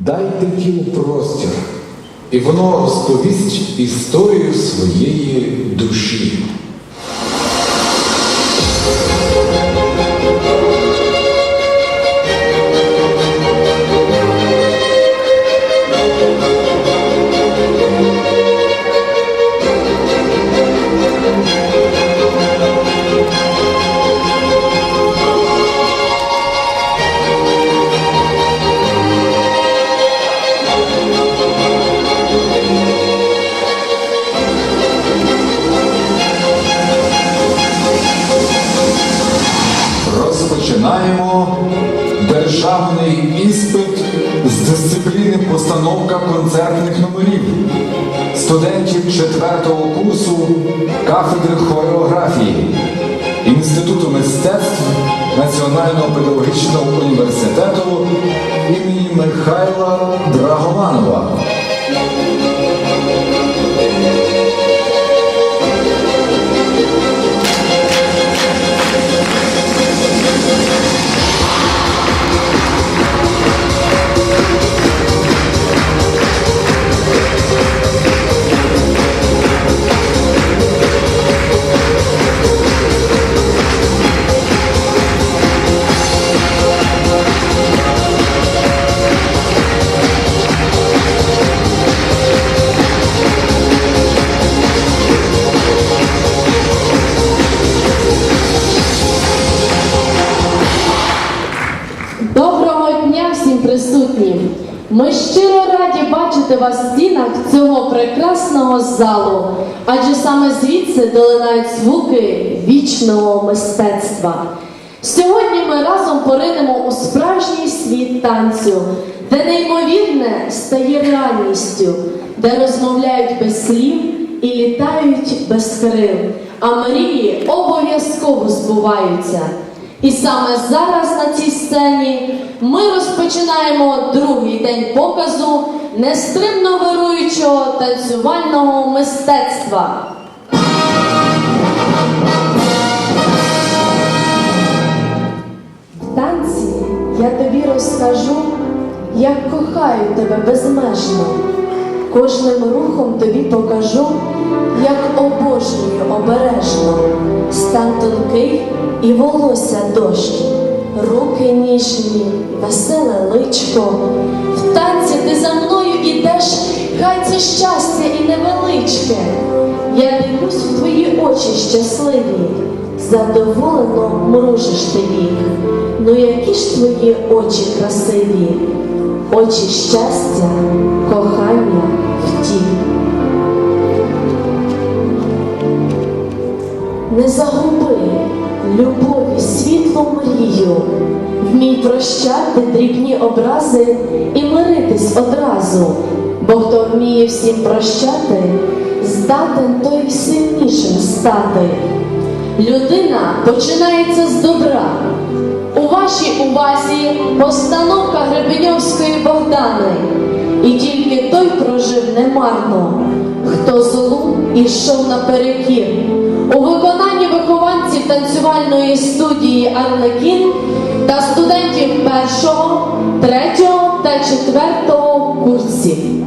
Дайте тілу простір, і воно розповість історію своєї душі. Кафедри хореографії Інституту мистецтв Національного педагогічного університету імені Михайла залу, адже саме звідси долинають звуки вічного мистецтва. Сьогодні ми разом поринемо у справжній світ танцю, де неймовірне стає реальністю, де розмовляють без слів і літають без крил, а мрії обов'язково збуваються. І саме зараз на цій сцені ми розпочинаємо другий день показу нестримно вируючого танцювального мистецтва. В танці я тобі розкажу, як кохаю тебе безмежно. Кожним рухом тобі покажу, як обожнюю обережно. Стан тонкий і волосся дощ, руки ніжні, веселе личко. В танці ти за мною ідеш, хай це щастя і невеличке. Я дивлюсь в твої очі щасливі, задоволено мружиш ти їх. Ну які ж твої очі красиві, очі щастя, кохання, втіх. Не загуби любові, світлу мрію, вмій прощати дрібні образи і миритись одразу, бо хто вміє всім прощати, здатен той сильнішим стати. Людина починається з добра. У вашій увазі постановка Гребеньовської Богдани. І тільки той прожив немарно, хто злу ішов наперекір. У виконанні танцювальної студії Арлекін та студентів першого, третього та четвертого курсів.